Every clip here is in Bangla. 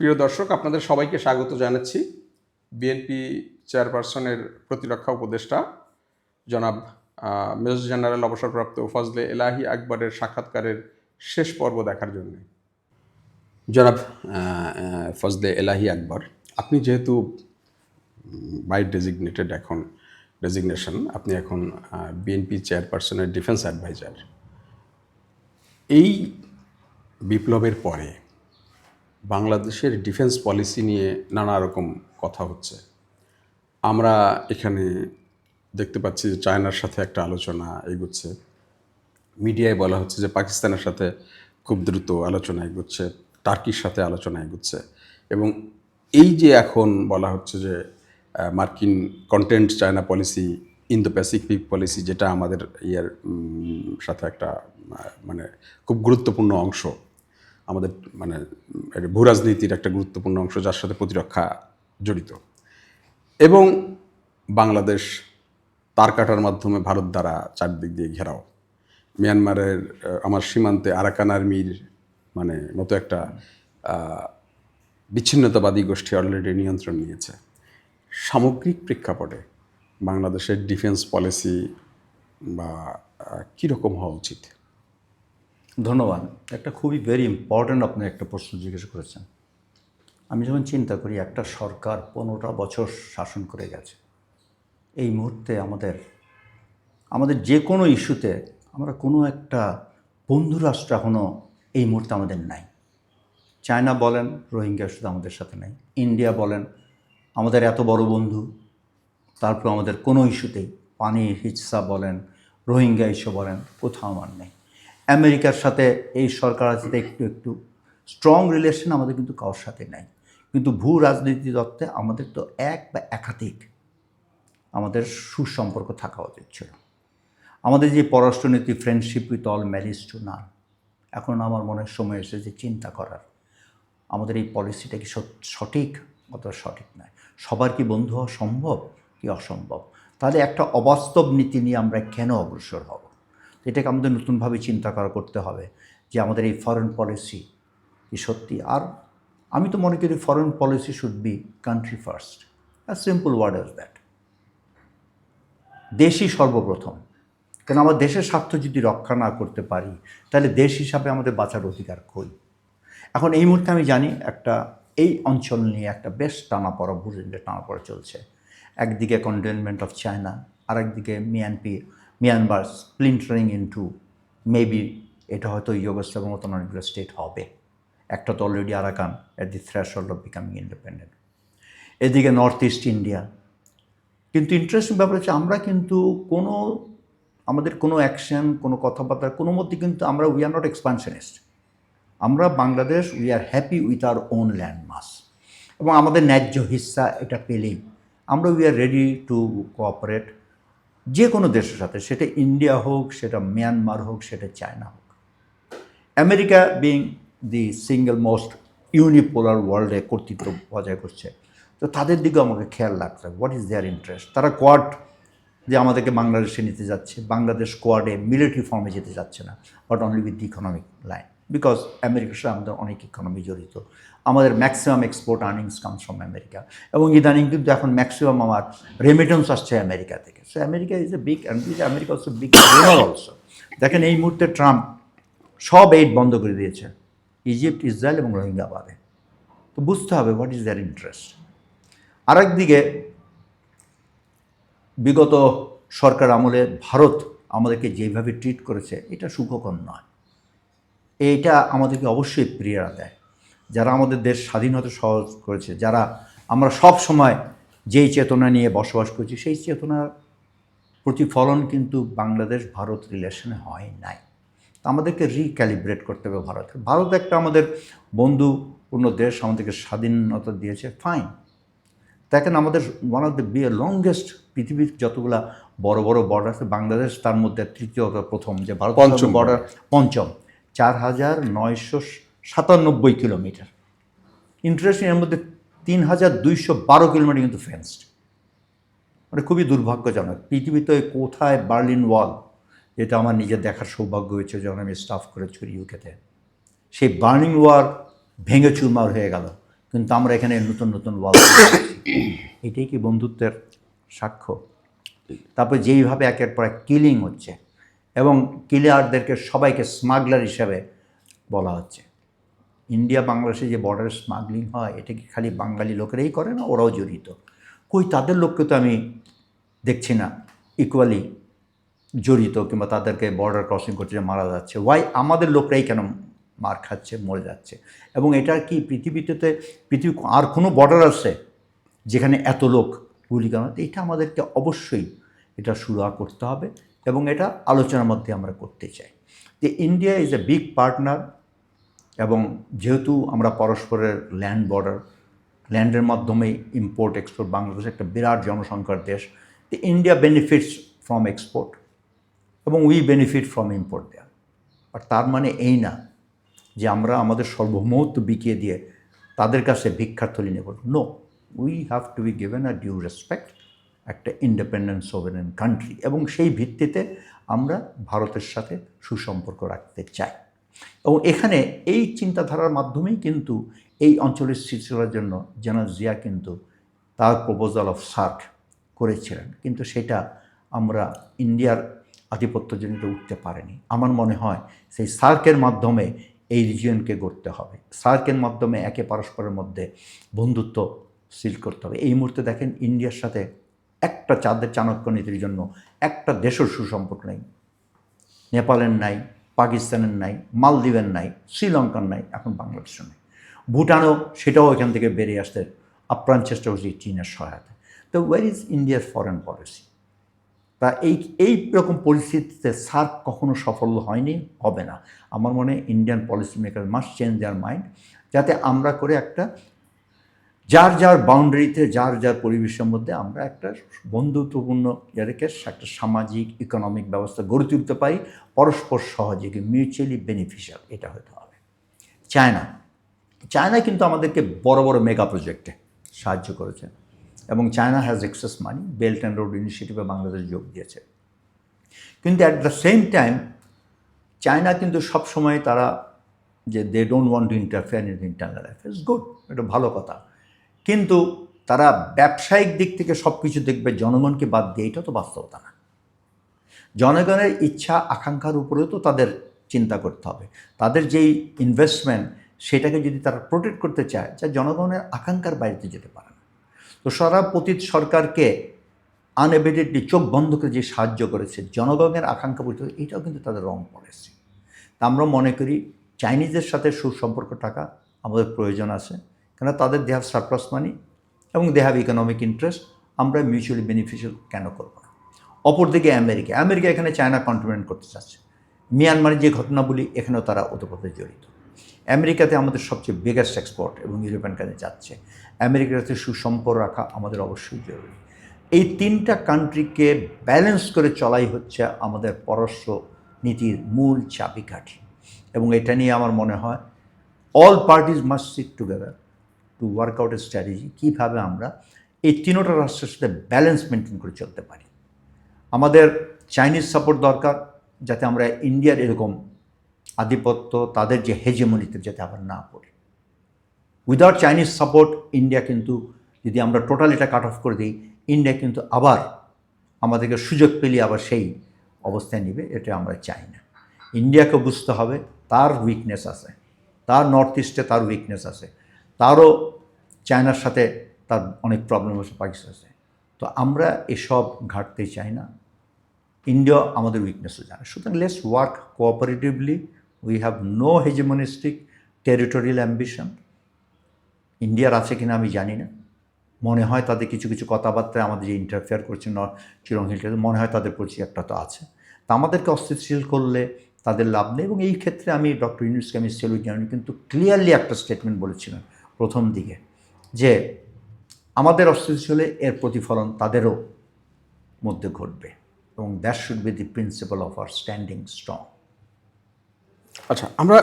প্রিয় দর্শক, আপনাদের সবাইকে স্বাগত জানাচ্ছি। বিএনপি চেয়ারপারসনের প্রতিরক্ষা উপদেষ্টা জনাব মেজর জেনারেল অবসরপ্রাপ্ত ফজলে এলাহি আকবরের সাক্ষাৎকারের শেষ পর্ব দেখার জন্য। জনাব ফজলে এলাহি আকবর, আপনি যেহেতু বাই ডেজিগনেটেড এখন ডেজিগনেশন আপনি এখন বিএনপি চেয়ারপারসনের ডিফেন্স অ্যাডভাইজার এই বিপ্লবের পরে বাংলাদেশের ডিফেন্স পলিসি নিয়ে নানা রকম কথা হচ্ছে। আমরা এখানে দেখতে পাচ্ছি যে চায়নার সাথে একটা আলোচনা এগোচ্ছে। মিডিয়ায় বলা হচ্ছে যে পাকিস্তানের সাথে খুব দ্রুত আলোচনা এগোচ্ছে, টার্কির সাথে আলোচনা এগোচ্ছে এবং এই যে এখন বলা হচ্ছে যে মার্কিন content China policy Indo Pacific policy যেটা আমাদের ইয়ার সাথে একটা মানে খুব গুরুত্বপূর্ণ অংশ আমাদের মানে ভূরাজনীতির একটা গুরুত্বপূর্ণ অংশ, যার সাথে প্রতিরক্ষা জড়িত। এবং বাংলাদেশ তার কাটার মাধ্যমে ভারত দ্বারা চারদিক দিয়ে ঘেরাও। মিয়ানমারের আমার সীমান্তে আরাকান আর্মির মানে মতো একটা বিচ্ছিন্নতাবাদী গোষ্ঠী অলরেডি নিয়ন্ত্রণ নিয়েছে। সামগ্রিক প্রেক্ষাপটে বাংলাদেশের ডিফেন্স পলিসি বা কীরকম হওয়া উচিত? ধন্যবাদ। একটা খুবই ভেরি ইম্পর্ট্যান্ট আপনি একটা প্রশ্ন জিজ্ঞেস করেছেন। আমি যখন চিন্তা করি, একটা সরকার পনেরোটা বছর শাসন করে গেছে। এই মুহূর্তে আমাদের আমাদের যে কোনো ইস্যুতে আমরা কোনো একটা বন্ধু রাষ্ট্র এখনও এই মুহূর্তে আমাদের নাই। চায়না বলেন, রোহিঙ্গা শুধু আমাদের সাথে নাই। ইন্ডিয়া বলেন, আমাদের এত বড় বন্ধু। তারপর আমাদের কোনো ইস্যুতেই পানি হিচ্ছা বলেন, রোহিঙ্গা ইস্যু বলেন, কোথাও আমার নেই। আমেরিকার সাথে এই সরকারের সাথে একটু একটু স্ট্রং রিলেশন আমাদের কিন্তু কারোর সাথে নাই। কিন্তু ভূ রাজনীতি দত্তে আমাদের তো এক বা একাধিক আমাদের সুসম্পর্ক থাকা উচিত ছিল। আমাদের যে পররাষ্ট্রনীতি friendship with all marriage to none এখন আমার মনে সময় এসেছে চিন্তা করার। আমাদের এই পলিসিটা কি সঠিক? অথবা সঠিক নয়। সবার কি বন্ধু হওয়া সম্ভব, কি অসম্ভব? তাহলে একটা অবাস্তব নীতি নিয়ে আমরা কেন অগ্রসর হব? এটাকে আমাদের নতুনভাবে চিন্তা করা, করতে হবে যে আমাদের এই ফরেন পলিসি কি সত্যি। আর আমি তো মনে করি foreign policy should be country first as simple word as that দেশই সর্বপ্রথম। কেন আমার দেশের স্বার্থ যদি রক্ষা না করতে পারি, তাহলে দেশ হিসাবে আমাদের বাঁচার অধিকার কই? এখন এই মুহূর্তে আমি জানি একটা, এই অঞ্চল নিয়ে একটা বেশ টানা পড়া বুঝে টানা পড়া চলছে। একদিকে কন্টেনমেন্ট অফ চায়না আর একদিকে মিয়ানপি মিয়ানমার স্প্লিন্টারিং ইনটু মেবি এটা হয়তো ইউগোস্লাভের মতন অনেকগুলো স্টেট হবে। একটা তো already Arakan at the threshold of becoming independent এদিকে নর্থ ইস্ট ইন্ডিয়া কিন্তু ইন্টারেস্টিং ব্যাপার হচ্ছে আমরা কিন্তু কোনো, আমাদের কোনো অ্যাকশন কোনো কথাবার্তা কোনো মধ্যে কিন্তু আমরা উই আর নট এক্সপানশনিস্ট আমরা Bangladesh we are happy with our own land mass এবং আমাদের ন্যায্য হিস্সা এটা পেলেই। আমরা we are ready to cooperate যে কোনো দেশের সাথে, সেটা ইন্ডিয়া হোক, সেটা মিয়ানমার হোক, সেটা চায়না হোক। America being the single most unipolar ওয়ার্ল্ডে কর্তৃত্ব বজায় করছে। তো তাদের দিকেও আমাকে খেয়াল রাখতে হবে। হোয়াট ইজ দেয়ার ইন্টারেস্ট তারা কোয়াড যে আমাদেরকে বাংলাদেশে নিতে যাচ্ছে, বাংলাদেশ কোয়াডে মিলিটারি ফর্মে যেতে যাচ্ছে না but only with the economic line because আমেরিকার সাথে আমাদের অনেক ইকোনমি জড়িত। আমাদের maximum export earnings comes from America এবং ইদানিং কিন্তু এখন ম্যাক্সিমাম আমার রেমিটেন্স আসছে আমেরিকা থেকে। So America is a big and America also big also দেখেন এই মুহূর্তে ট্রাম্প সব এইড বন্ধ করে দিয়েছে। ইজিপ্ট ইসরায়েল এবং রোহিঙ্গাবাদে। তো বুঝতে হবে হোয়াট ইজ দেয়ার ইন্টারেস্ট আরেকদিকে বিগত সরকার আমলে ভারত আমাদেরকে যেভাবে ট্রিট করেছে এটা সুখকর নয়। এইটা আমাদেরকে অবশ্যই প্রিয়রা দেয়। যারা আমাদের দেশ স্বাধীনতা সহজ করেছে যারা আমরা সব সময় যেই চেতনা নিয়ে বসবাস করছি সেই চেতনার প্রতিফলন কিন্তু বাংলাদেশ ভারত রিলেশনে হয় নাই। তো আমাদেরকে রিক্যালিব্রেট করতে হবে ভারতের ভারত একটা আমাদের বন্ধুপূর্ণ দেশ আমাদেরকে স্বাধীনতা দিয়েছে ফাইন দেখেন আমাদের one of the be longest পৃথিবীর যতগুলা বড় বড় বর্ডার আছে বাংলাদেশ তার মধ্যে তৃতীয় প্রথম যে ভারত পঞ্চম বর্ডার পঞ্চম। চার হাজার নয়শো সাতানব্বই কিলোমিটার। ইন্টারেস্টিং এর মধ্যে তিন হাজার দুইশো বারো কিলোমিটার কিন্তু ফেন্সড মানে খুবই দুর্ভাগ্যজনক। পৃথিবীতে কোথায় বার্লিন ওয়াল যেটা আমার নিজের দেখার সৌভাগ্য হয়েছে যখন আমি স্টাফ করেছি ইউকেতে সেই বার্নিং ওয়ার ভেঙে চুরমার হয়ে গেল। কিন্তু আমরা এখানে নতুন নতুন ওয়াল এটাই কি বন্ধুত্বের সাক্ষ্য? তারপর যেইভাবে একের পর এক কিলিং হচ্ছে এবং কিলারদেরকে সবাইকে স্মাগলার হিসাবে বলা হচ্ছে। ইন্ডিয়া, বাংলাদেশে যে বর্ডারে স্মাগলিং হয়, এটা কি খালি বাঙালি লোকেরাই করে না? ওরাও জড়িত। কই তাদের লোককে তো আমি দেখছি না। ইকুয়ালি জড়িত কিংবা তাদেরকে বর্ডার ক্রসিং করতে যে মারা যাচ্ছে। ওয়াই আমাদের লোকরাই কেন মার খাচ্ছে, মরে যাচ্ছে? এবং এটা কি পৃথিবীতে পৃথিবী আর কোনো বর্ডার আছে যেখানে এত লোক গুলি কেন এটা আমাদেরকে অবশ্যই এটা শুরু করতে হবে এবং এটা আলোচনার মধ্যে আমরা করতে চাই। যে India is a big partner এবং যেহেতু আমরা পরস্পরের ল্যান্ড বর্ডার ল্যান্ডের মাধ্যমে ইম্পোর্ট এক্সপোর্ট বাংলাদেশ একটা বিরাট জনসংখ্যার দেশ ইন্ডিয়া বেনিফিটস ফ্রম এক্সপোর্ট এবং we benefit from import there আর তার মানে এই না যে আমরা আমাদের সর্বমহত্ব বিকিয়ে দিয়ে তাদের কাছে ভিক্ষার থলি নেব। No we have to be given a due respect একটা ইন্ডিপেন্ডেন্ট সোভেরেন কান্ট্রি এবং সেই ভিত্তিতে আমরা ভারতের সাথে সুসম্পর্ক রাখতে চাই। এবং এখানে এই চিন্তাধারার মাধ্যমেই কিন্তু এই অঞ্চলের সৃষ্টির জন্য জেনারেল জিয়া কিন্তু তার প্রপোজাল অফ সার্ক করেছিলেন। কিন্তু সেটা আমরা ইন্ডিয়ার আধিপত্যজনিত উঠতে পারেনি। আমার মনে হয় সেই সার্কের মাধ্যমে এই রিজিয়নকে গড়তে হবে। সার্কের মাধ্যমে একে পরস্পরের মধ্যে বন্ধুত্ব সিল করতে হবে। এই মুহূর্তে দেখেন ইন্ডিয়ার সাথে একটা চাঁদের চাণক্য নীতির জন্য একটা দেশের সুসম্পর্ক নেই। নেপালের নাই পাকিস্তানের নাই, মালদ্বীপের নাই, শ্রীলঙ্কার নাই, এখন বাংলাদেশের নেই। ভুটানও সেটাও এখান থেকে বেরিয়ে আসতে আপ্রাণ চেষ্টা করছে চীনের সহায়তা তো ওয়ার ইজ ইন্ডিয়ার ফরেন পলিসি তা এই এই রকম পরিস্থিতিতে সার্ক কখনো সফল হয়নি, হবে না। আমার মনে Indian policy maker must change their mind যাতে আমরা করে একটা যার যার বাউন্ডারিতে যার যার পরিবেশের মধ্যে আমরা একটা বন্ধুত্বপূর্ণ ইয়াদেরকে একটা সামাজিক ইকোনমিক ব্যবস্থা গড়ে তুলতে পারি। পরস্পর সহযোগী মিউচুয়ালি বেনিফিশিয়াল এটা হতে হবে। চায়না। চায়না কিন্তু আমাদেরকে বড় বড় মেগা প্রজেক্টে সাহায্য করেছে। এবং China has access money belt and road ইনিশিয়েটিভে Bangladesh যোগ দিয়েছে। কিন্তু at the same time China কিন্তু সবসময় তারা যে they don't want to interfere in internal affairs good এটা ভালো কথা। কিন্তু তারা ব্যবসায়িক দিক থেকে সব কিছু দেখবে, জনগণকে বাদ দিয়ে এটা তো বাস্তবতা না। জনগণের ইচ্ছা, আকাঙ্ক্ষার উপরেও তো তাদের চিন্তা করতে হবে। তাদের যেই ইনভেস্টমেন্ট সেটাকে যদি তারা প্রোটেক্ট করতে চায়, যা জনগণের আকাঙ্ক্ষার বাইরে যেতে পারে না। তো সারা পতীত সরকারকে আনএভিডেটলি চোখ বন্ধ করে যে সাহায্য করেছে, জনগণের আকাঙ্ক্ষা হবে, এটাও কিন্তু তাদের রং পড়েছে তা আমরা মনে করি চাইনিজের সাথে সুসম্পর্ক থাকা আমাদের প্রয়োজন আছে। কেন তাদের দে হ্যাভ সারপ্লাস মানি এবং দে হ্যাভ ইকোনমিক ইন্টারেস্ট আমরা মিউচুয়ালি বেনিফিশিয়াল কেন করব না? অপরদিকে আমেরিকা আমেরিকা এখানে চায়না কন্ট্রিবিউট করতে চাচ্ছে। মিয়ানমারের যে ঘটনাগুলি এখানেও তারা ওতপ্রোতে জড়িত। আমেরিকাতে আমাদের সবচেয়ে বিগেস্ট এক্সপোর্ট এবং ইউরোপিয়ান কাজে যাচ্ছে। আমেরিকার সাথে সুসম্পর্ক রাখা আমাদের অবশ্যই জরুরি। এই তিনটা কান্ট্রিকে ব্যালেন্স করে চলাই হচ্ছে আমাদের পরস্য নীতির মূল চাবিকাঠি। এবং এটা নিয়ে আমার মনে হয় all parties must sit together to work out a strategy কীভাবে আমরা এই তিনোটা রাষ্ট্রের সাথে ব্যালেন্স মেনটেন করে চলতে পারি। আমাদের চাইনিজ সাপোর্ট দরকার, যাতে আমরা ইন্ডিয়ার এরকম আধিপত্য, তাদের যে হেজেমনিতে যাতে আবার না পড়ি। উইদাউট চাইনিজ সাপোর্ট ইন্ডিয়া কিন্তু যদি আমরা টোটাল এটা কাট অফ করে দিই ইন্ডিয়া কিন্তু আবার আমাদেরকে সুযোগ পেলে আবার সেই অবস্থায় নেবে, এটা আমরা চাই না। ইন্ডিয়াকে বুঝতে হবে, তার উইকনেস আছে। তার নর্থ ইস্টে তার উইকনেস আছে। তারও চায়নার সাথে তার অনেক প্রবলেম আছে, পাকিস্তানের তো আমরা এসব ঘাটতে চাই না। ইন্ডিয়া আমাদের উইকনেসও জানে। সুতরাং let's work cooperatively we have no hegemonistic territorial ambition ইন্ডিয়ার আছে কিনা আমি জানি না। মনে হয় তাদের কিছু কিছু কথাবার্তায় আমাদের যে ইন্টারফেয়ার করছে চিরং হিলটাতে মনে হয় তাদের প্রতি একটা তো আছে। তা আমাদেরকে অস্থিতিশীল করলে তাদের লাভ নেই। এবং এই ক্ষেত্রে আমি ডক্টর ইউনুসকে আমি সেলুট জানি কিন্তু ক্লিয়ারলি একটা স্টেটমেন্ট বলেছিলেন। প্রথম দিকে, যে আমাদের অস্থিতিশীলে এর প্রতিফলন তাদেরও মধ্যে ঘটবে এবং that should be the principle of our standing strong আচ্ছা আমরা,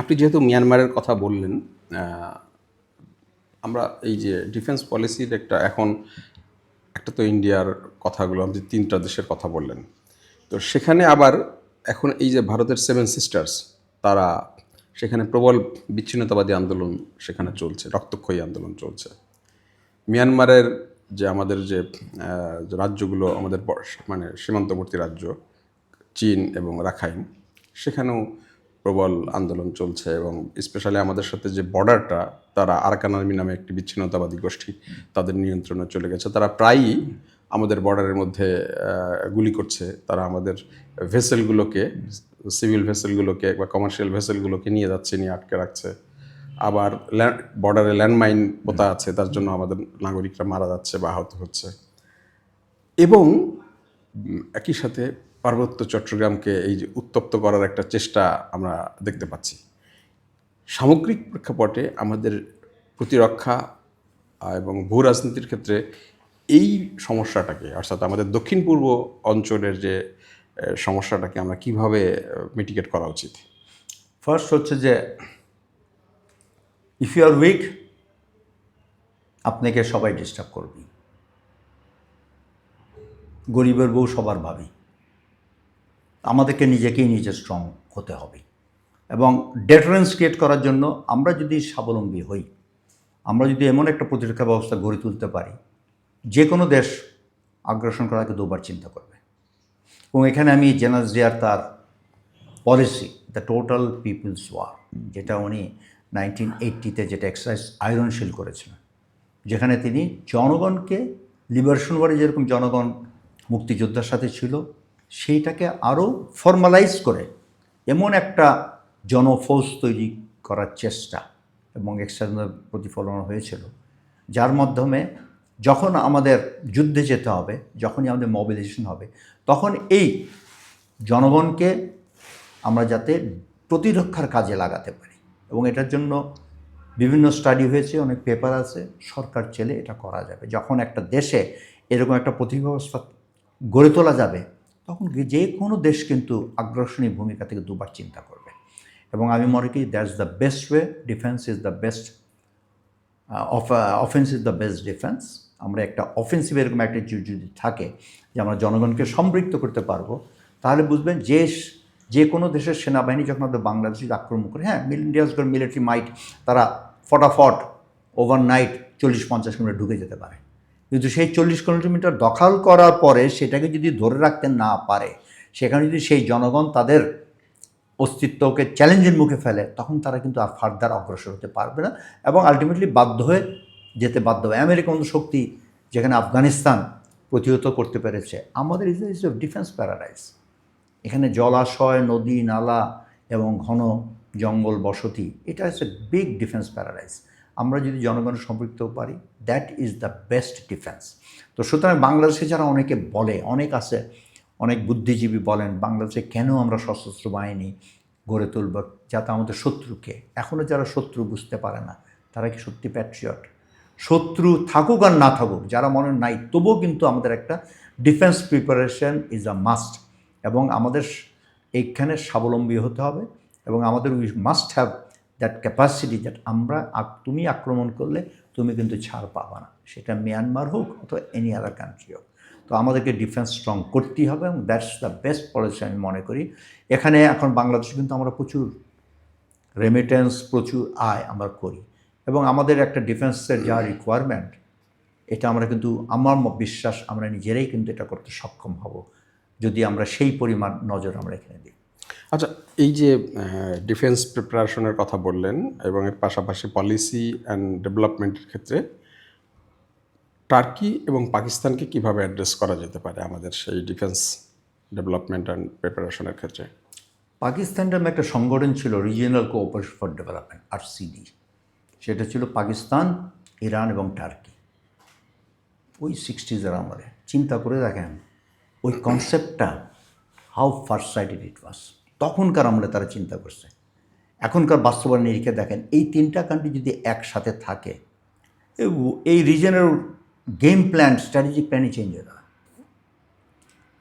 আপনি যেহেতু মিয়ানমারের কথা বললেন আমরা এই যে ডিফেন্স পলিসির একটা, এখন একটা তো ইন্ডিয়ার কথাগুলো, আপনি তিনটা দেশের কথা বললেন। তো সেখানে আবার এখন এই যে ভারতের সেভেন সিস্টার্স তারা সেখানে প্রবল বিচ্ছিন্নতাবাদী আন্দোলন সেখানে চলছে, রক্তক্ষয়ী আন্দোলন চলছে। মিয়ানমারের যে আমাদের যে রাজ্যগুলো, আমাদের মানে সীমান্তবর্তী রাজ্য, চীন এবং রাখাইন, সেখানেও প্রবল আন্দোলন চলছে এবং স্পেশালি আমাদের সাথে যে বর্ডারটা তারা আরাকান আর্মি নামে একটি বিচ্ছিন্নতাবাদী গোষ্ঠী, তাদের নিয়ন্ত্রণে চলে গেছে। তারা প্রায়ই আমাদের বর্ডারের মধ্যে গুলি করছে। তারা আমাদের ভেসেলগুলোকে, সিভিল ভেসেলগুলোকে বা কমার্শিয়াল ভেসেলগুলোকে নিয়ে যাচ্ছে, নিয়ে আটকে রাখছে। আবার বর্ডারে ল্যান্ডমাইন পোতা আছে, তার জন্য আমাদের নাগরিকরা মারা যাচ্ছে বা আহত হচ্ছে। এবং একই সাথে পার্বত্য চট্টগ্রামকে এই যে উত্তপ্ত করার একটা চেষ্টা আমরা দেখতে পাচ্ছি। সামগ্রিক প্রেক্ষাপটে আমাদের প্রতিরক্ষা এবং ভূ রাজনীতির ক্ষেত্রে এই সমস্যাটাকে, অর্থাৎ আমাদের দক্ষিণ পূর্ব অঞ্চলের যে সমস্যাটাকে আমরা কীভাবে মিটিগেট করা উচিত? ফার্স্ট হচ্ছে যে ইফ ইউ আর উইক আপনাকে সবাই ডিস্টার্ব করবে। গরিবের বউ সবার ভাবি। আমাদেরকে নিজেকেই নিজে স্ট্রং হতে হবে। এবং ডেটারেন্স ক্রিয়েট করার জন্য আমরা যদি স্বাবলম্বী হই, আমরা যদি এমন একটা প্রতিরক্ষা ব্যবস্থা গড়ে তুলতে পারি যে কোনো দেশ আগ্রাসন করার আগে দুবার চিন্তা করবে। এবং এখানে আমি জেনারেল জিয়ার তার policy the total people's war যেটা উনি নাইনটিন এইটটিতে যেটা এক্সারসাইজ আয়রনশীল করেছিলেন, যেখানে তিনি জনগণকে লিবারেশন ওয়ারে যেরকম জনগণ মুক্তিযোদ্ধার সাথে ছিল, সেইটাকে আরও ফর্মালাইজ করে এমন একটা জনফৌজ তৈরি করার চেষ্টা এবং এক্সারসাইজের প্রতিফলন হয়েছিল, যার মাধ্যমে যখন আমাদের যুদ্ধে যেতে হবে, যখনই আমাদের মোবিলাইজেশন হবে, তখন এই জনগণকে আমরা যাতে প্রতিরক্ষার কাজে লাগাতে পারি। এবং এটার জন্য বিভিন্ন স্টাডি হয়েছে, অনেক পেপার আছে, সরকার চেলে এটা করা যাবে। যখন একটা দেশে এরকম একটা প্রতিরক্ষা ব্যবস্থা গড়ে তোলা যাবে, তখন যে কোনো দেশ কিন্তু আগ্রাসনী ভূমিকা থেকে দুবার চিন্তা করবে। এবং আমি মনে করি that's the best way defence is the best offence is the best defence আমরা একটা অফেন্সিভ এরকম অ্যাটিটিউড যদি থাকে যে আমরা জনগণকে সম্পৃক্ত করতে পারব, তাহলে বুঝবেন যে যে কোনো দেশের সেনাবাহিনী যখন আমাদের বাংলাদেশে আক্রমণ করে হ্যাঁ ইন্ডিয়াস মিলিটারি মাইট তারা ফটাফট ওভারনাইট চল্লিশ পঞ্চাশ কিলোমিটার ঢুকে যেতে পারে। কিন্তু সেই চল্লিশ কিলোমিটার দখল করার পরে সেটাকে যদি ধরে রাখতে না পারে, সেখানে যদি সেই জনগণ তাদের অস্তিত্বকে চ্যালেঞ্জের মুখে ফেলে, তখন তারা কিন্তু আর ফার্দার অগ্রসর হতে পারবে না এবং আলটিমেটলি বাধ্য হয়ে যেতে বাধ্য হবে আমেরিকা মতো শক্তি যেখানে আফগানিস্তান প্রতিহত করতে পেরেছে, আমাদের is is of defence paradise এখানে জলাশয় নদী, নালা এবং ঘন জঙ্গল বসতি, এটা হচ্ছে বিগ ডিফেন্স প্যারাডাইস আমরা যদি জনগণ সম্পৃক্ত পারি that is the best defence তো সুতরাং বাংলাদেশে যারা অনেকে বলে, অনেক আছে, অনেক বুদ্ধিজীবী বলেন, বাংলাদেশে কেন আমরা সশস্ত্র বাহিনী গড়ে তুলব? যাতে আমাদের শত্রুকে। এখনও যারা শত্রু বুঝতে পারে না, তারা কি সত্যি প্যাট্রিয়ট শত্রু থাকুক আর না থাকুক, যারা মনে নাই, তবুও কিন্তু আমাদের একটা defence preparation is a must এবং আমাদের এইখানে স্বাবলম্বী হতে হবে এবং আমাদের we must have that capacity that আমরা তুমি আক্রমণ করলে তুমি কিন্তু ছাড় পাবা না। সেটা মিয়ানমার হোক অথবা এনি আদার কান্ট্রি হোক। তো আমাদেরকে ডিফেন্স স্ট্রং করতেই হবে এবং দ্যাটস দ্য বেস্ট পলিসি আমি মনে করি। এখানে এখন বাংলাদেশে কিন্তু আমরা প্রচুর রেমিটেন্স প্রচুর আয় আমরা করি। এবং আমাদের একটা ডিফেন্সের যা রিকোয়ারমেন্ট এটা আমরা কিন্তু আমার বিশ্বাস আমরা নিজেরাই কিন্তু এটা করতে সক্ষম হব যদি আমরা সেই পরিমাণ নজর আমরা এখানে দিই। আচ্ছা এই যে ডিফেন্স প্রিপারেশনের কথা বললেন এবং এর পাশাপাশি পলিসি অ্যান্ড ডেভেলপমেন্টের ক্ষেত্রে টার্কি এবং পাকিস্তানকে কীভাবে অ্যাড্রেস করা যেতে পারে আমাদের সেই ডিফেন্স ডেভেলপমেন্ট অ্যান্ড প্রিপারেশনের ক্ষেত্রে? পাকিস্তান নামে একটা সংগঠন ছিল regional cooperation for development R C D সেটা ছিল পাকিস্তান, ইরান এবং টার্কি। ওই সিক্সটিজের আমলে। চিন্তা করে দেখেন, ওই কনসেপ্টটা how far sighted it was তখনকার আমলে তারা চিন্তা করছে। এখনকার বাস্তবায়ন নিরিখে দেখেন, এই তিনটা কান্ট্রি যদি একসাথে থাকে এই রিজনের গেম প্ল্যান স্ট্র্যাটেজিক প্ল্যানই চেঞ্জ হয়ে যাবে।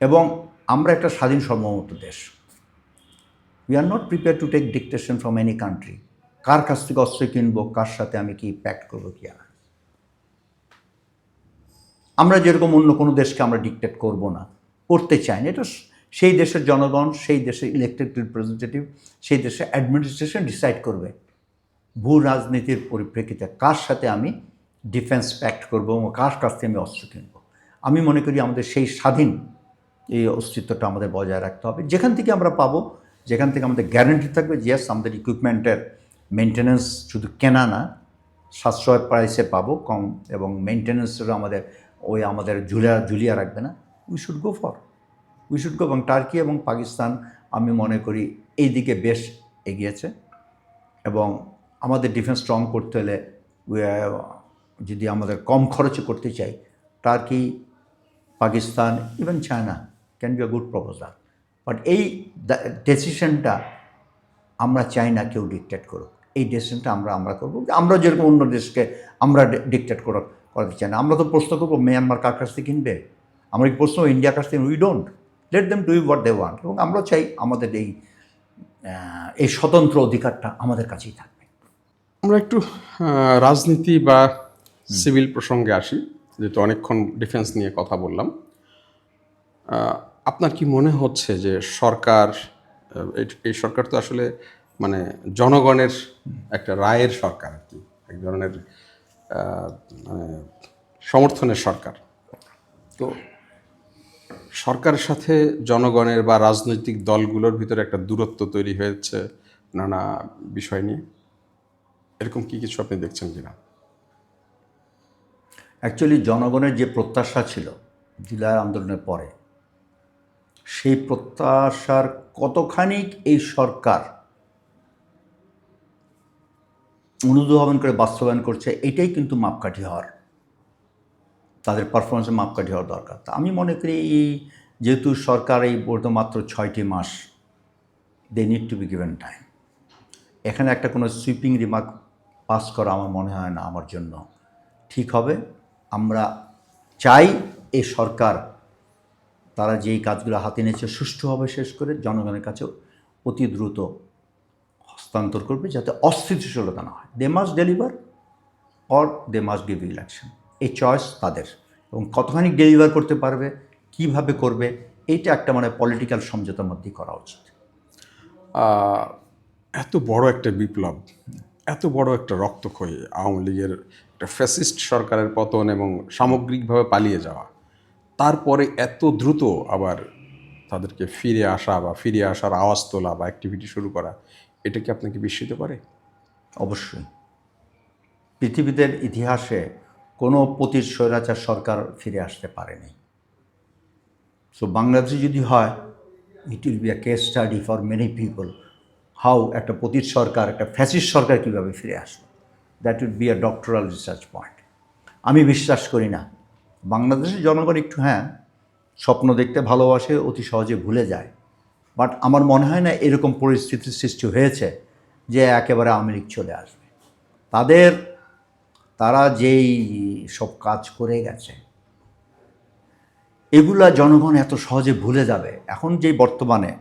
এবং আমরা একটা স্বাধীন সর্বমত দেশ। We are not prepare to take dictation from any country কার কাছ থেকে অস্ত্র কিনবো, কার সাথে আমি কি প্যাক্ট করব কি না আমরা যেরকম অন্য কোনো দেশকে আমরা ডিকটেট করব না, করতে চাই না। এটা সেই দেশের জনগণ, সেই দেশের ইলেকটেড রিপ্রেজেন্টেটিভ সেই দেশের অ্যাডমিনিস্ট্রেশন ডিসাইড করবে ভূ রাজনীতির পরিপ্রেক্ষিতে কার সাথে আমি ডিফেন্স প্যাক্ট করব এবং কার কাছ থেকে আমি অস্ত্র কিনব। আমি মনে করি আমাদের সেই স্বাধীন এই অস্তিত্বটা আমাদের বজায় রাখতে হবে। যেখান থেকে আমরা পাবো, যেখান থেকে আমাদের গ্যারান্টি থাকবে যে আমাদের ইকুইপমেন্টের মেনটেন্যান্স শুধু কেনা না, সাশ্রয় প্রাইসে পাবো কম এবং মেনটেন্যান্সেরও আমাদের, ওই আমাদের ঝুলিয়া ঝুলিয়া রাখবে না। We should go for we should go এবং টার্কি এবং পাকিস্তান আমি মনে করি এই দিকে বেশ এগিয়েছে এবং আমাদের ডিফেন্স স্ট্রং করতে হলে যদি আমাদের কম খরচে করতে চাই Turkey Pakistan even China can be a good proposal but এই ডেসিশনটা আমরা চাই না কেউ ডিকটেট করুক। এই ডিসিশনটা আমরা আমরা করব। আমরা যেরকম অন্য দেশকে আমরা ডিকটেট করা করাতে চাই না। আমরা তো প্রশ্ন করব মিয়ানমার কার কাছ থেকে কিনবে? আমরা কি প্রশ্ন ইন্ডিয়ার কাছ থেকে? We don't let them do what they want এবং আমরা চাই আমাদের এই এই স্বতন্ত্র অধিকারটা আমাদের কাছেই থাকবে। আমরা একটু রাজনীতি বা সিভিল প্রসঙ্গে আসি যেহেতু অনেকক্ষণ ডিফেন্স নিয়ে কথা বললাম। আপনার কি মনে হচ্ছে যে সরকার এই- এই সরকার তো আসলে মানে জনগণের একটা রায়ের সরকার আর কি। এক ধরনের মানে সমর্থনের সরকার। তো সরকারের সাথে জনগণের বা রাজনৈতিক দলগুলোর ভিতরে একটা দূরত্ব তৈরি হয়েছে নানা বিষয় নিয়ে। এরকম কি কিছু আপনি দেখছেন কিনা? অ্যাকচুয়ালি জনগণের যে প্রত্যাশা ছিল জুলাই আন্দোলনের পরে, সেই প্রত্যাশার কতখানি এই সরকার অনুধাবন করে বাস্তবায়ন করছে, এটাই কিন্তু মাপকাঠি হওয়ার। তাদের পারফরমেন্সে মাপকাঠি হওয়ার দরকার। তা আমি মনে করি এই যেহেতু সরকার এই বোর্ড মাত্র ছয়টি মাস they need to be given time এখানে একটা কোনো সুইপিং রিমার্ক পাস করা আমার মনে হয় না আমার জন্য। ঠিক হবে, আমরা চাই এই সরকার, তারা যেই কাজগুলো হাতে নিয়েছে সুষ্ঠুভাবে শেষ করে জনগণের কাছে অতি দ্রুত হস্তান্তর করবে যাতে অস্থিতিশীলতা না হয়। They must deliver or they must give election এই চয়েস তাদের। এবং কতখানি ডেলিভার করতে পারবে, কীভাবে করবে এইটা একটা মানে পলিটিক্যাল সমঝোতার মধ্যেই করা উচিত। এত বড় একটা বিপ্লব, এত বড় একটা রক্তক্ষয়ী আওয়ামী লীগের একটা ফ্যাসিস্ট সরকারের পতন এবং সামগ্রিকভাবে পালিয়ে যাওয়া, তারপরে এত দ্রুত আবার তাদেরকে ফিরে আসা বা ফিরে আসার আওয়াজ তোলা বা অ্যাক্টিভিটি শুরু করা এটা কি আপনাকে বিস্মিত করে? অবশ্যই। পৃথিবীদের ইতিহাসে কোনো পতির স্বৈরাচার সরকার ফিরে আসতে পারেনি। সো বাংলাদেশে যদি হয় it will be a case study for many people how একটা পতির সরকার, একটা ফ্যাসিস্ট সরকার কীভাবে ফিরে আসলো। That would be a doctoral research point আমি বিশ্বাস করি না। বাংলাদেশের জনগণ একটু হ্যাঁ স্বপ্ন দেখতে ভালোবাসে, অতি সহজে ভুলে যায়। বাট আমার মনে হয় না এরকম পরিস্থিতির সৃষ্টি হয়েছে যে একেবারে লীগ চলে আসবে। তাদের, তারা যেই সব কাজ করে গেছে, এগুলা জনগণ এত সহজে ভুলে যাবে। এখন যেই বর্তমানে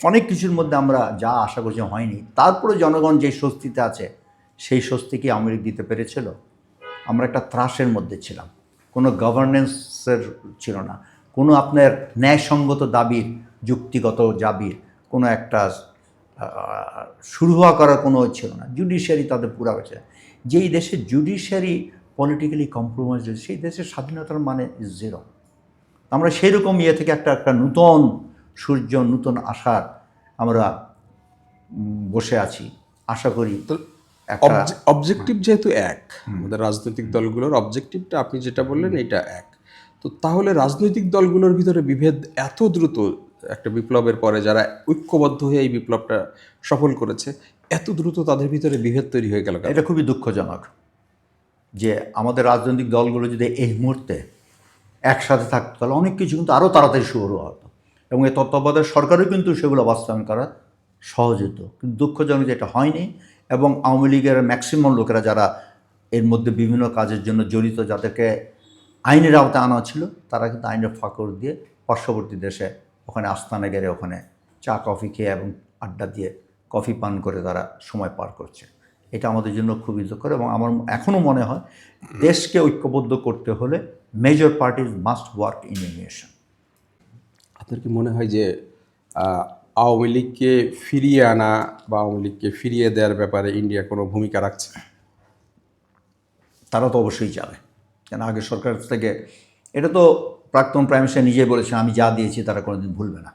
অনেক কিছুর মধ্যে আমরা যা আশা করছি হয়নি, তারপরে জনগণ যেই স্বস্তিতে আছে, সেই স্বস্তি কি লীগ দিতে পেরেছিল? আমরা একটা ত্রাসের মধ্যে ছিলাম। কোনো গভর্নেন্সের ছিল না। কোনো আপনার ন্যায়সঙ্গত দাবির যুক্তিগত জাবির কোনো একটা শুরু হওয়া করার কোনো ছিল না। জুডিশিয়ারি তাদের পুরা হয়েছে। যেই দেশে জুডিশিয়ারি পলিটিক্যালি কম্প্রোমাইজ হয়েছে সেই দেশের স্বাধীনতার মানে জিরো আমরা সেই রকম ইয়ে থেকে একটা একটা নূতন সূর্য নূতন আশার আমরা বসে আছি। আশা করি অবজেক্টিভ যেহেতু এক আমাদের রাজনৈতিক দলগুলোর অবজেক্টিভটা আপনি যেটা বললেন এটা এক। তো তাহলে রাজনৈতিক দলগুলোর ভিতরে বিভেদ এত দ্রুত একটা বিপ্লবের পরে যারা ঐক্যবদ্ধ হয়ে এই বিপ্লবটা সফল করেছে, এত দ্রুত তাদের ভিতরে বিভেদ তৈরি হয়ে গেল এটা খুবই দুঃখজনক যে আমাদের রাজনৈতিক দলগুলো যদি এই মুহূর্তে একসাথে থাকতো, তাহলে অনেক কিছু কিন্তু আরও তাড়াতাড়ি শুরু হতো। এবং এই তত্ত্বাবধায়ক সরকারও কিন্তু সেগুলো বাস্তবায়ন করা সহজ হতো। কিন্তু দুঃখজনক যে এটা হয়নি এবং আওয়ামী লীগের ম্যাক্সিমাম লোকেরা যারা এর মধ্যে বিভিন্ন কাজের জন্য জড়িত, যাদেরকে আইনের আওতায় আনা ছিল তারা কিন্তু আইনের ফাঁকর দিয়ে পার্শ্ববর্তী দেশে ওখানে আস্তানা গেড়ে ওখানে চা কফি খেয়ে এবং আড্ডা দিয়ে কফি পান করে তারা সময় পার করছে। এটা আমাদের জন্য খুবই দুঃখর এবং আমার এখনও মনে হয় দেশকে ঐক্যবদ্ধ করতে হলে major parties must work in union আপনার কি মনে হয় যে আওয়ামী লীগকে ফিরিয়ে আনা বা আওয়ামী লীগকে ফিরিয়ে দেওয়ার ব্যাপারে ইন্ডিয়া কোনো ভূমিকা রাখছে? তারা তো অবশ্যই যাবে। কেন? আগের সরকার থেকে এটা তো প্রাক্তন প্রাইম মিনিস্টার নিজেই বলেছেন আমি যা দিয়েছি তারা কোনোদিন ভুলবে না।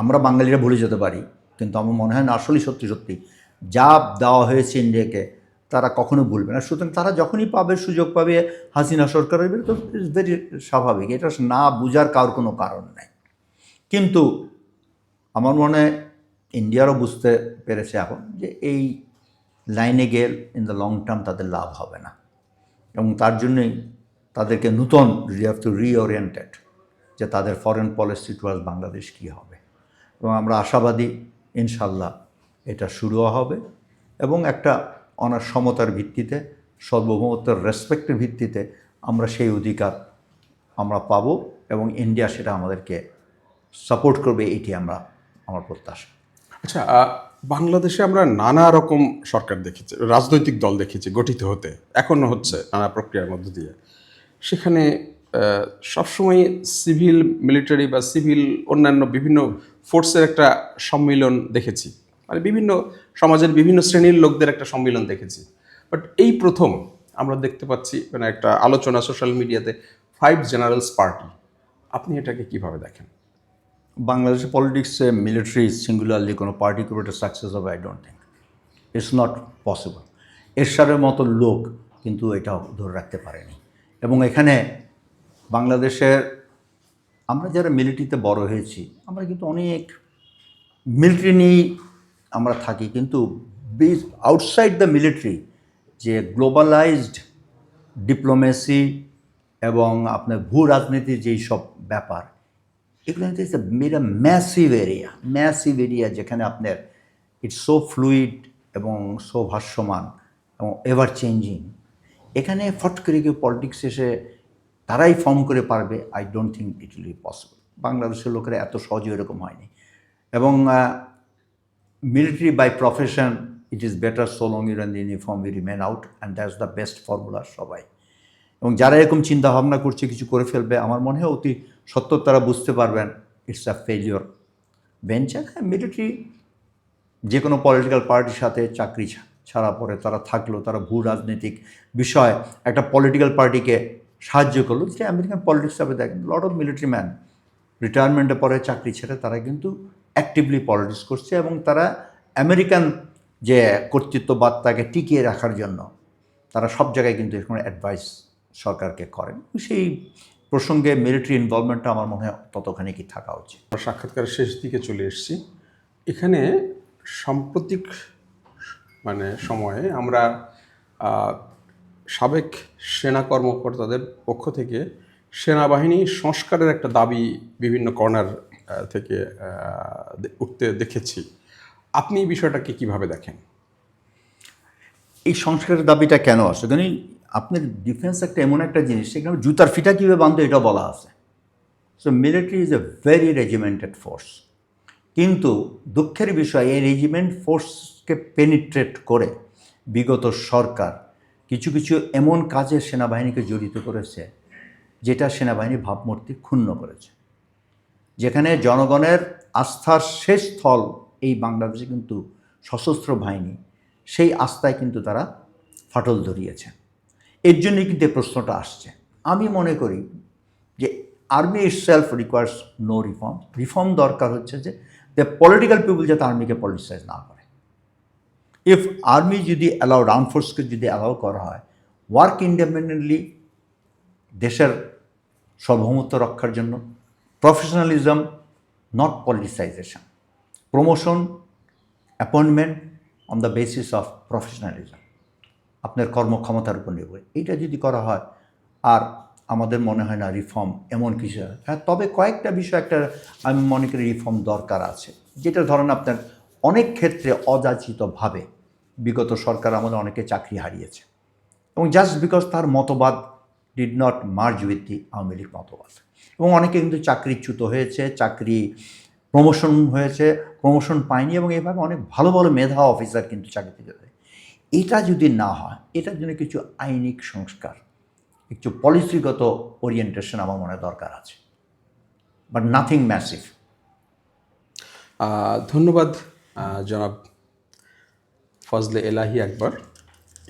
আমরা বাঙালিরা ভুলে যেতে পারি, কিন্তু আমার মনে হয় না আসলেই সত্যি সত্যি। যা দেওয়া হয়েছে ইন্ডিয়াকে, তারা কখনো ভুলবে না। সুতরাং তারা যখনই পাবে, সুযোগ পাবে হাসিনা সরকারের তো ইটস ভেরি স্বাভাবিক। এটা না বুঝার কারোর কোনো কারণ নেই। কিন্তু আমার মনে হয় ইন্ডিয়ারও বুঝতে পেরেছে এখন যে এই লাইনে গেল ইন দ্য লং টার্ম তাদের লাভ হবে না। এবং তার জন্যই তাদেরকে নূতন হ্যাভ টু রিওরিয়েন্টেড যে তাদের ফরেন পলিসি টুয়ার্স বাংলাদেশ কী হবে। এবং আমরা আশাবাদী ইনশাল্লাহ এটা শুরুও হবে এবং একটা অনার সমতার ভিত্তিতে, সর্বভৌমত্বের রেসপেক্টের ভিত্তিতে আমরা সেই অধিকার আমরা পাবো এবং ইন্ডিয়া সেটা আমাদেরকে সাপোর্ট করবে, এটি আমরা, আমার প্রত্যাশা। আচ্ছা বাংলাদেশে আমরা নানা রকম সরকার দেখেছি, রাজনৈতিক দল দেখেছি গঠিত হতে এখনও হচ্ছে নানা প্রক্রিয়ার মধ্য দিয়ে। সেখানে সবসময় সিভিল মিলিটারি বা সিভিল অন্যান্য বিভিন্ন ফোর্সের একটা সম্মিলন দেখেছি। মানে বিভিন্ন সমাজের বিভিন্ন শ্রেণির লোকদের একটা সম্মিলন দেখেছি। বাট এই প্রথম আমরা দেখতে পাচ্ছি মানে একটা আলোচনা সোশ্যাল মিডিয়াতে, ফাইভ জেনারেলস পার্টি। আপনি এটাকে কীভাবে দেখেন? বাংলাদেশের পলিটিক্সে মিলিটারি সিঙ্গুলারলি কোনো পার্টি করবে এটা সাকসেস হবে I don't think it's not possible এরশাদের মতো লোক কিন্তু এটা ধরে রাখতে পারেনি। এবং এখানে বাংলাদেশের, আমরা যারা মিলিটারিতে বড় হয়েছি, আমরা কিন্তু অনেক মিলিটারি নিয়েই আমরা থাকি, কিন্তু আউটসাইড দ্য মিলিটারি যে গ্লোবালাইজড ডিপ্লোমেসি এবং আপনার ভূ রাজনীতির যেই সব ব্যাপার, এগুলো it's a uh massive area massive area যেখানে আপনার ইটস সো ফ্লুইড এবং সো ভাষ্যমান এবং এভার চেঞ্জিং এখানে ফট করে কেউ পলিটিক্স এসে তারাই ফর্ম করে পারবে I don't think it will be possible বাংলাদেশের লোকেরা এত সহজে এরকম হয়নি। এবং military by profession it is better so long your the uniform you remain out and that's the best formula সবাই। এবং যারা এরকম চিন্তা ভাবনা করছে, কিছু করে ফেলবে, আমার মনে হয় অতি সত্তর তারা বুঝতে পারবেন ইটস আ ফেলিওর বেঞ্চার হ্যাঁ মিলিটারি যে কোনো পলিটিক্যাল পার্টির সাথে চাকরি ছাড়া পরে তারা থাকল, তারা ভূ রাজনৈতিক বিষয়, একটা পলিটিক্যাল পার্টিকে সাহায্য করল। যেটা আমেরিকান পলিটিক্স হিসাবে দেখেন লট অফ মিলিটারি ম্যান রিটায়ারমেন্টের পরে চাকরি ছেড়ে তারা কিন্তু অ্যাক্টিভলি পলিটিক্স করছে এবং তারা আমেরিকান যে কর্তৃত্ববাদটাকে টিকিয়ে রাখার জন্য তারা সব জায়গায় কিন্তু এরকম অ্যাডভাইস সরকারকে করেন। সেই প্রসঙ্গে মিলিটারি ইনভলভমেন্টটা আমার মনে হয় ততখানি কি থাকা উচিত। সাক্ষাৎকারের শেষ দিকে চলে এসেছি। এখানে সাম্প্রতিক মানে সময়ে আমরা সাবেক সেনা কর্মকর্তাদের পক্ষ থেকে সেনাবাহিনী সংস্কারের একটা দাবি বিভিন্ন কর্নার থেকে উঠতে দেখেছি। আপনি এই বিষয়টাকে কীভাবে দেখেন? এই সংস্কারের দাবিটা কেন আসে কারণ আপনার ডিফেন্স একটা এমন একটা জিনিস, সেখানে জুতার ফিটা কীভাবে বাঁধবে এটা বলা আছে। So military is a very regimented force কিন্তু দুঃখের বিষয়, এই রেজিমেন্ট ফোর্সকে পেনিট্রেট করে বিগত সরকার কিছু কিছু এমন কাজে সেনাবাহিনীকে জড়িত করেছে, যেটা সেনাবাহিনী ভাবমূর্তি ক্ষুণ্ণ করেছে। যেখানে জনগণের আস্থার শেষ স্থল এই বাংলাদেশে কিন্তু সশস্ত্র বাহিনী, সেই আস্থায় কিন্তু তারা ফাটল ধরিয়েছে। এর জন্যই কিন্তু প্রশ্নটা আসছে। আমি মনে করি যে army itself requires no reform reform দরকার হচ্ছে যে দ্য পলিটিক্যাল পিপুল যাতে আর্মিকে পলিটিসাইজ না করে। ইফ আর্মি যদি অ্যালাউ আর্ম ফোর্সকে যদি অ্যালাউ করা হয় ওয়ার্ক ইন্ডিপেন্ডেন্টলি দেশের সার্বভৌমত্ব রক্ষার জন্য professionalism not politicisation promotion appointment on the basis of professionalism আপনার কর্মক্ষমতার উপর নির্ভর। এইটা যদি করা হয়, আর আমাদের মনে হয় না রিফর্ম এমন কিছু হ্যাঁ তবে কয়েকটা বিষয় একটা আমি মনে করি রিফর্ম দরকার আছে। যেটা ধরেন আপনার অনেক ক্ষেত্রে অযাচিতভাবে বিগত সরকার আমাদের অনেকে চাকরি হারিয়েছে। এবং জাস্ট বিকজ তার মতবাদ did not merge with the Awami League মতবাদ। এবং অনেকে কিন্তু চাকরিচ্যুত হয়েছে, চাকরি প্রমোশন হয়েছে প্রমোশন পায়নি এবং এভাবে অনেক ভালো ভালো মেধা অফিসার কিন্তু চাকরি থেকে দেয় এটা যদি না হয়, এটার জন্য কিছু আইনিক সংস্কার কিছু পলিসিগত ওরিয়েন্টেশন আমার মনে দরকার আছে। বাট নাথিং ম্যাসিভ ধন্যবাদ জনাব ফজলে এলাহি একবার।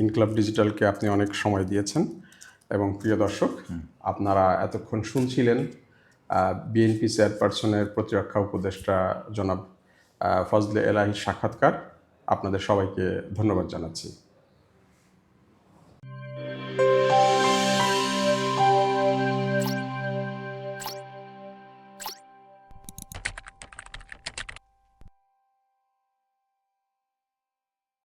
ইনকলাব ডিজিটালকে আপনি অনেক সময় দিয়েছেন। এবং প্রিয় দর্শক আপনারা এতক্ষণ শুনছিলেন বিএনপি চেয়ারপারসনের প্রতিরক্ষা উপদেষ্টা জনাব ফজলে এলাহির সাক্ষাৎকার। আপনাদের সবাইকে ধন্যবাদ জানাচ্ছি।